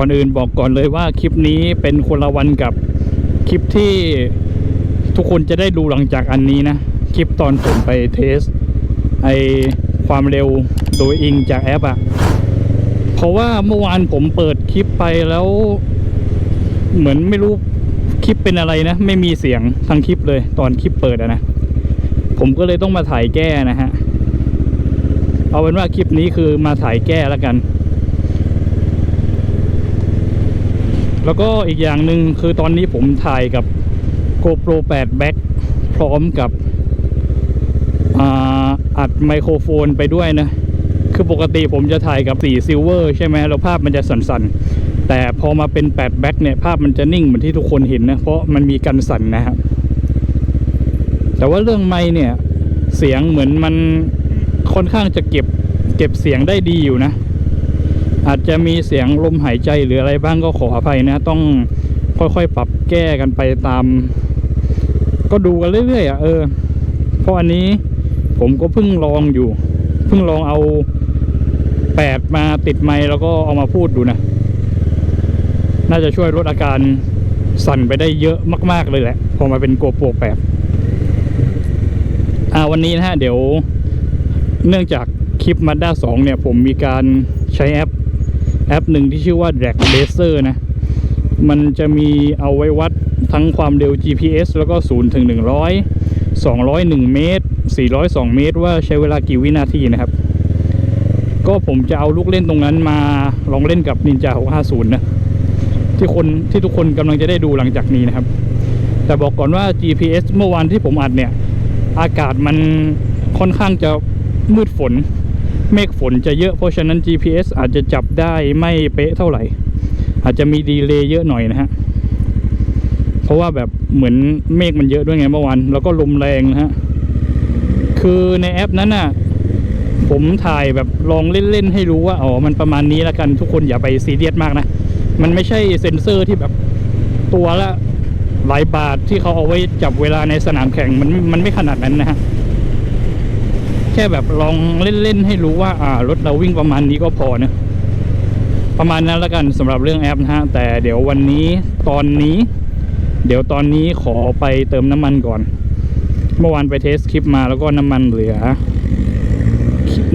ก่อนอื่นบอกก่อนเลยว่าคลิปนี้เป็นคนละวันกับคลิปที่ทุกคนจะได้ดูหลังจากอันนี้นะ คลิปตอนผมไปเทสไอความเร็วโดยอิงจากแอปอะเพราะว่าเมื่อวานผมเปิดคลิปไปแล้ว เหมือนไม่รู้คลิปเป็นอะไรนะ ไม่มีเสียงทั้งคลิปเลย ตอนคลิปเปิดอะนะผมก็เลยต้องมาถ่ายแก้นะฮะ เอาเป็นว่าคลิปนี้คือมาถ่ายแก้แล้วกัน แล้วก็อีกอย่างหนึ่งคือตอนนี้ผมถ่ายกับ GoPro 8 Back พร้อมกับอัดไมโครโฟนไปด้วยนะ คือปกติผมจะถ่ายกับสีซิลเวอร์ใช่ไหมแล้วภาพมันจะสั่นๆ แต่พอมาเป็น8 Back เนี่ย ภาพมันจะนิ่งเหมือนที่ทุกคนเห็นนะ เพราะมันมีกันสั่นนะครับ แต่ว่าเรื่องไมค์เนี่ย เสียงเหมือนมันค่อนข้างจะเก็บเก็บเสียงได้ดีอยู่นะ อาจจะมีเสียงลมหายใจหรืออะไรบ้างก็ขออภัยนะ ต้องค่อยๆ ปรับแก้กันไปตาม ก็ดูกันเรื่อยๆอะเออ เพราะอันนี้ผมก็เพิ่งลองอยู่ เพิ่งลองเอาแปดมาติดไมค์แล้วก็เอามาพูดดูนะ น่าจะช่วยลดอาการสั่นไปได้เยอะมาก ๆ เลยแหละ พอมาเป็นโกโปรแปดอ่าวันนี้นะฮะ เดี๋ยวเนื่องจากคลิป Mazda 2เนี่ย ผมมีการใช้แอป แอปหนึ่งที่ชื่อว่า Drag Racer นะ มันจะมีเอาไว้วัดทั้งความเร็ว GPS แล้วก็ 0 ถึง 100 201 เมตร 402 เมตร ว่าใช้เวลากี่วินาทีนะครับ ก็ผมจะเอาลูกเล่นตรงนั้นมาลองเล่นกับ Ninja 650 นะ ที่คนที่ทุกคนกำลังจะได้ดูหลังจากนี้นะครับ แต่บอกก่อนว่า GPS เมื่อวานที่ผมอัดเนี่ย อากาศมันค่อนข้างจะมืดฝน เมฆฝนจะเยอะเพราะฉะนั้น GPS อาจจะจับได้ไม่เป๊ะเท่าไหร่ อาจจะมีดีเลย์เยอะหน่อยนะฮะ เพราะว่าแบบเหมือนเมฆมันเยอะด้วยไงเมื่อวานแล้วก็ลมแรงนะฮะ คือในแอปนั้นน่ะ ผมถ่ายแบบลองเล่น ๆ ให้รู้ว่า อ๋อ มันประมาณนี้แล้วกันทุกคนอย่าไปซีเรียสมากนะ มันไม่ใช่เซ็นเซอร์ที่แบบตัวละหลายบาทที่เขาเอาไว้จับเวลาในสนามแข่งมันมันไม่ขนาดนั้นนะฮะ ค่แบบลองเล่น ๆ ให้รู้ว่า อ่ารถเราวิ่งประมาณนี้ก็พอนะประมาณนั้นแล้วกันสำหรับเรื่องแอปนะฮะแต่เดี๋ยววันนี้ตอนนี้ เดี๋ยวตอนนี้ขอไปเติมน้ำมันก่อน เมื่อวานไปเทสคลิปมาแล้วก็น้ำมันเหลือ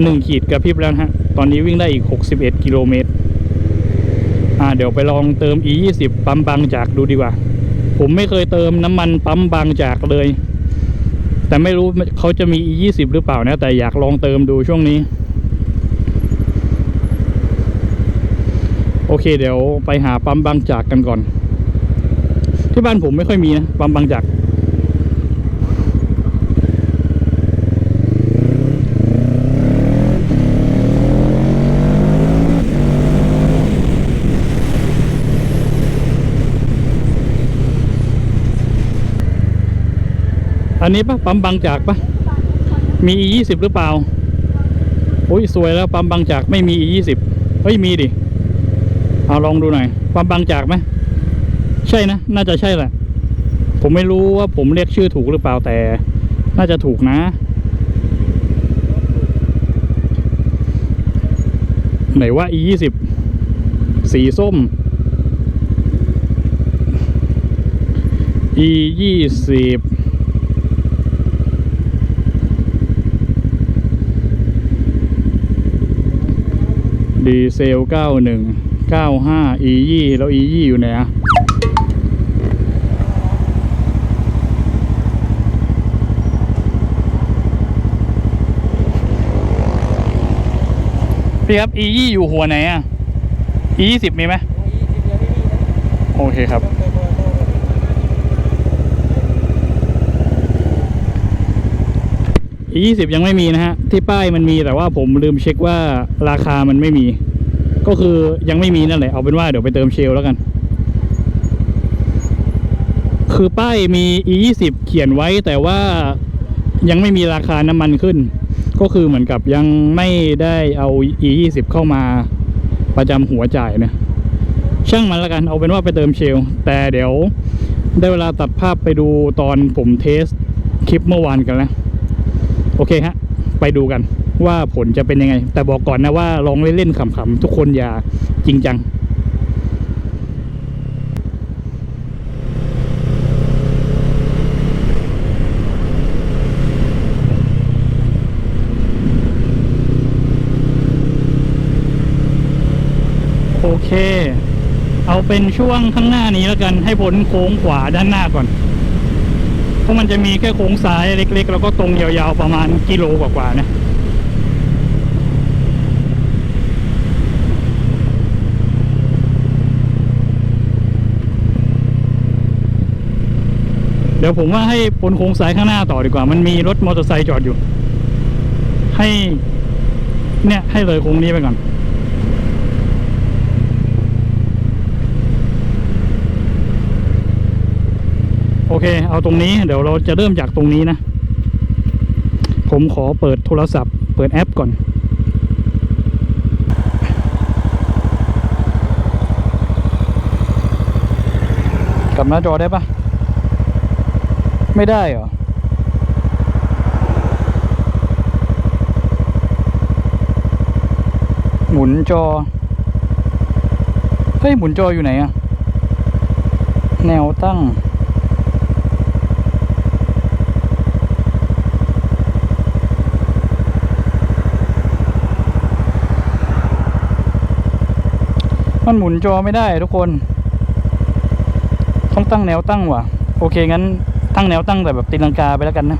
หนึ่งขีดกระพริบแล้วฮะ ตอนนี้วิ่งได้อีก 61 กิโลเมตร อ่า เดี๋ยวไปลองเติม e 2 0ปั๊มบางจากดูดีกว่า ผมไม่เคยเติมน้ำมันปั๊มบางจากเลย แต่ไม่รู้เขาจะมี e 2 0หรือเปล่านะ แต่อยากลองเติมดูช่วงนี้ โอเค เดี๋ยวไปหาปั๊มบางจากกันก่อน ที่บ้านผมไม่ค่อยมีนะ ปั๊มบางจาก อันนี้ปะปั๊มบางจากปะมี E20 หรือเปล่าโอ้ยสวยแล้วปั๊มบางจากไม่มี E20 เฮ้ยมีดิเอาลองดูหน่อยปั๊มบางจากไหมใช่นะ น่าจะใช่แหละ ผมไม่รู้ว่าผมเรียกชื่อถูกหรือเปล่าแต่ น่าจะถูกนะ ไหนว่า E20 สีส้ม E20 ดีเซล 91 95 e ยี่แล้ว e ยี่อยู่ไหนอะพี่ครับ e ยี่อยู่หัวไหนอะ e ยี่สิบมีไหมโอเคครับ ยี่สิบยังไม่มีนะฮะ ที่ป้ายมันมีแต่ว่าผมลืมเช็คว่าราคามันไม่มี ก็คือยังไม่มีนั่นแหละเอาเป็นว่าเดี๋ยวไปเติมเชลแล้วกัน คือป้ายมี e ยี่สิบเขียนไว้แต่ว่ายังไม่มีราคาน้ำมันขึ้น ก็คือเหมือนกับยังไม่ได้เอา e ยี่สิบเข้ามาประจำหัวจ่ายนะช่างมันแล้วกันเอาเป็นว่าไปเติมเชล แต่เดี๋ยวได้เวลาตัดภาพไปดูตอนผมเทสคลิปเมื่อวานกันแล้ว โอเคฮะ ไปดูกันว่าผลจะเป็นยังไง แต่บอกก่อนนะว่าลองเล่นๆขำๆทุกคนอย่าจริงจังโอเค เอาเป็นช่วงข้างหน้านี้แล้วกันให้พ้นโค้งขวาด้านหน้าก่อน พราะมันจะมีแค่โค้งซ้ายเล็ก ๆ แล้วก็ตรงยาวๆประมาณกิโลกว่าๆนะเดี๋ยวผมว่าให้พ้นโค้งซ้ายข้างหน้าต่อดีกว่า มันมีรถมอเตอร์ไซค์จอดอยู่ ให้ เนี่ย ให้เลยโค้งนี้ไปก่อน อเค เอาตรงนี้เดี๋ยวเราจะเริ่มจากตรงนี้นะ ผมขอเปิดโทรศัพท์ เปิดแอปก่อน กลับหน้าจอได้ปะไม่ได้เหรอหมุนจอ เฮ้ย หมุนจออยู่ไหนอะแนวตั้ง มันหมุนจอไม่ได้ทุกคน ต้องตั้งแนวตั้งว่ะ โอเคงั้นตั้งแนวตั้งแต่แบบตีลังกาไปแล้วกันนะ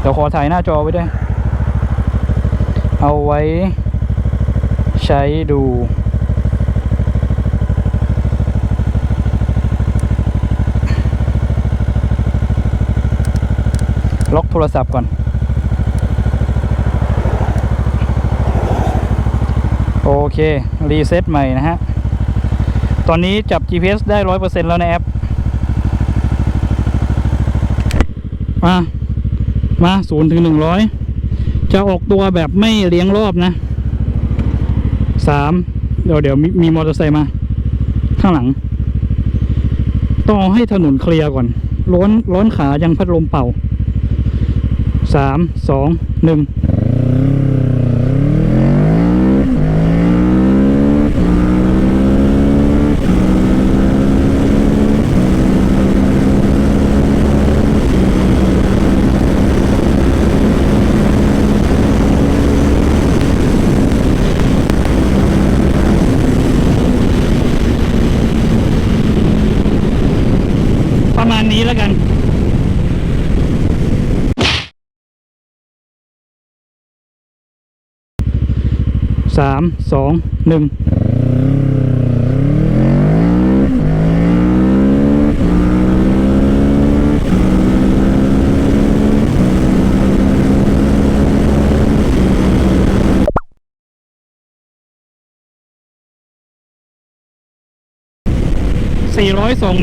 เดี๋ยวขอถ่ายหน้าจอไว้ด้วย เอาไว้ ใช้ดูล็อกโทรศัพท์ก่อน โอเค รีเซ็ตใหม่นะฮะ ตอนนี้จับ GPS ได้ร้อยเปอร์เซ็นต์แล้วในแอป มา มาศูนย์ถึงหนึ่งร้อยจะออกตัวแบบไม่เลี้ยงรอบนะสามเดี๋ยวเดี๋ยวมีมีมอเตอร์ไซค์มา ข้างหลังต้องให้ถนนเคลียร์ก่อน ร้อนร้อนขายังพัดลมเป่าสามสองหนึ่ง ประมาณนี้แล้วกัน สามสองหนึ่ง402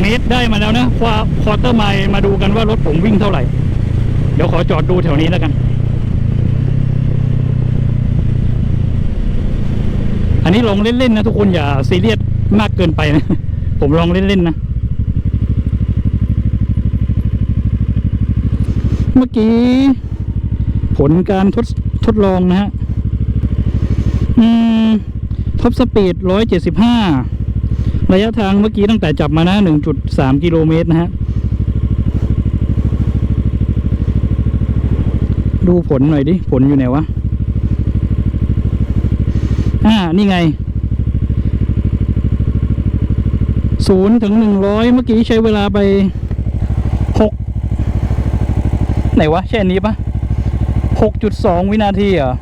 เมตรได้มาแล้วนะควาควอเตอร์ไมล์มาดูกันว่ารถผมวิ่งเท่าไหร่ เดี๋ยวขอจอดดูแถวนี้แล้วกัน อันนี้ลองเล่นๆนะทุกคนอย่าซีเรียสมากเกินไปนะ ผมลองเล่นๆนะ เมื่อกี้ ผลการทดทดลองนะฮะ อืมท็อปสปีด175ระยะทางเมื่อกี้ตั้งแต่จับมานะ1.3กิโลเมตรนะฮะ ดูผลหน่อยดิ ผลอยู่ไหนวะ อ่านี่ไงศูนย์ถึงหนึ่งร้อยเมื่อกี้ใช้เวลาไปหกไหนวะใช่อันนี้ปะหกจุดสองวินาทีเหรอ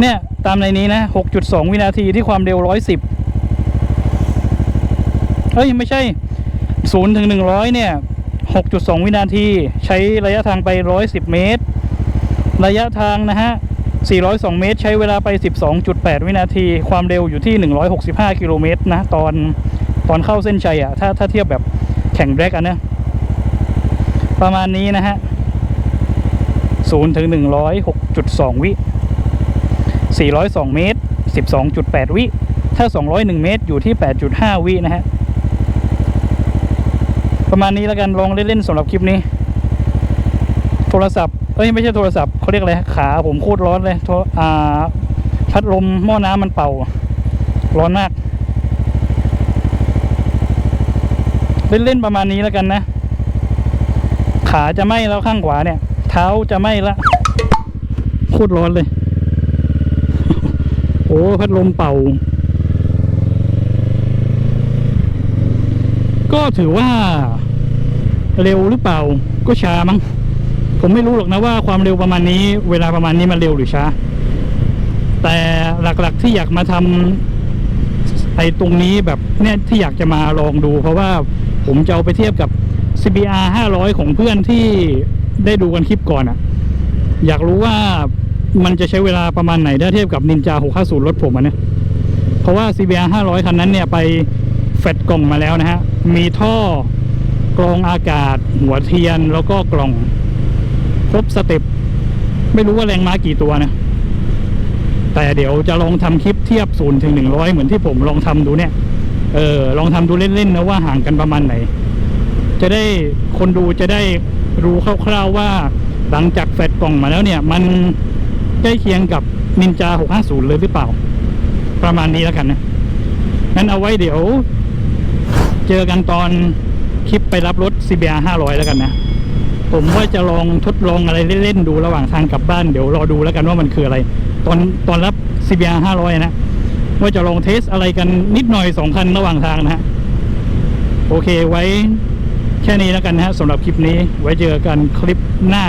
เนี่ยตามในนี้นะหกจุดสองวินาทีที่ความเร็วร้อยสิบเฮ้ย ไม่ใช่ศูนย์ถึงหนึ่งร้อยเนี่ยหกจุดสองวินาที ใช้ระยะทางไปร้อยสิบเมตร ระยะทางนะฮะ สี่ร้อยสองเมตร ใช้เวลาไปสิบสองจุดแปดวินาที ความเร็วอยู่ที่หนึ่งร้อยหกสิบห้ากิโลเมตรนะ ตอนตอนเข้าเส้นชัยอะถ้าถ้าเทียบแบบแข่งแบล็กอันเนี้ยประมาณนี้นะฮะศูนย์ถึงหนึ่งร้อยหกจุดสองวิสี่ร้อยสองเมตรสิบสองจุดแปดวิ ถ้า 201 เมตรอยู่ที่ 8.5 วินะฮะ ประมาณนี้แล้วกันลองเล่นๆสำหรับคลิปนี้ โทรศัพท์ เอ้ยไม่ใช่โทรศัพท์เขาเรียกอะไรขาผมโคตรร้อนเลยโทรอ่าพัดลมหม้อน้ำมันเป่า ร้อนมากเล่นๆประมาณนี้แล้วกันนะ ขาจะไหม้แล้วข้างขวาเนี่ย เท้าจะไหม้ละโคตรร้อนเลยโอ้พัดลมเป่า ก็ถือว่า เร็วหรือเปล่าก็ช้ามั้ง ผมไม่รู้หรอกนะว่าความเร็วประมาณนี้ เวลาประมาณนี้มันเร็วหรือช้า แต่หลักๆที่อยากมาทำไอ้ตรงนี้แบบเนี่ยที่อยากจะมาลองดู เพราะว่าผมจะเอาไปเทียบกับ CBR 500 ของเพื่อนที่ได้ดูกันคลิปก่อนอะอยากรู้ว่ามันจะใช้เวลาประมาณไหนถ้าเทียบกับ Ninja 650รถผมอะเนี่ยเพราะว่า CBR 500 คันนั้นเนี่ยไปแฟดกล่องมาแล้วนะฮะ มีท่อกรองอากาศ หัวเทียนแล้วก็กล่อง ครบสเต็ปไม่รู้ว่าแรงม้ากี่ตัวนะ แต่เดี๋ยวจะลองทำคลิปเทียบ0ถึง100เหมือนที่ผมลองทำดูเนี่ย เออ ลองทำดูเล่นๆนะว่าห่างกันประมาณไหน จะได้คนดูจะได้รู้คร่าวๆว่า หลังจากแฟดกล่องมาแล้วเนี่ย มันใกล้เคียงกับนินจา650เลยหรือเปล่า ประมาณนี้แล้วกันนะงั้นเอาไว้เดี๋ยว เจอกันตอนคลิปไปรับรถ CBR 500 แล้วกันนะ ผมว่าจะลองทดลองอะไรเล่นๆดูระหว่างทางกลับบ้านเดี๋ยวรอดูแล้วกันว่ามันคืออะไร ตอนตอนรับ CBR 500 นะ ว่าจะลองเทสอะไรกันนิดหน่อยสองคันระหว่างทางนะฮะ โอเคไว้แค่นี้แล้วกันนะฮะสำหรับคลิปนี้ไว้เจอกันคลิปหน้า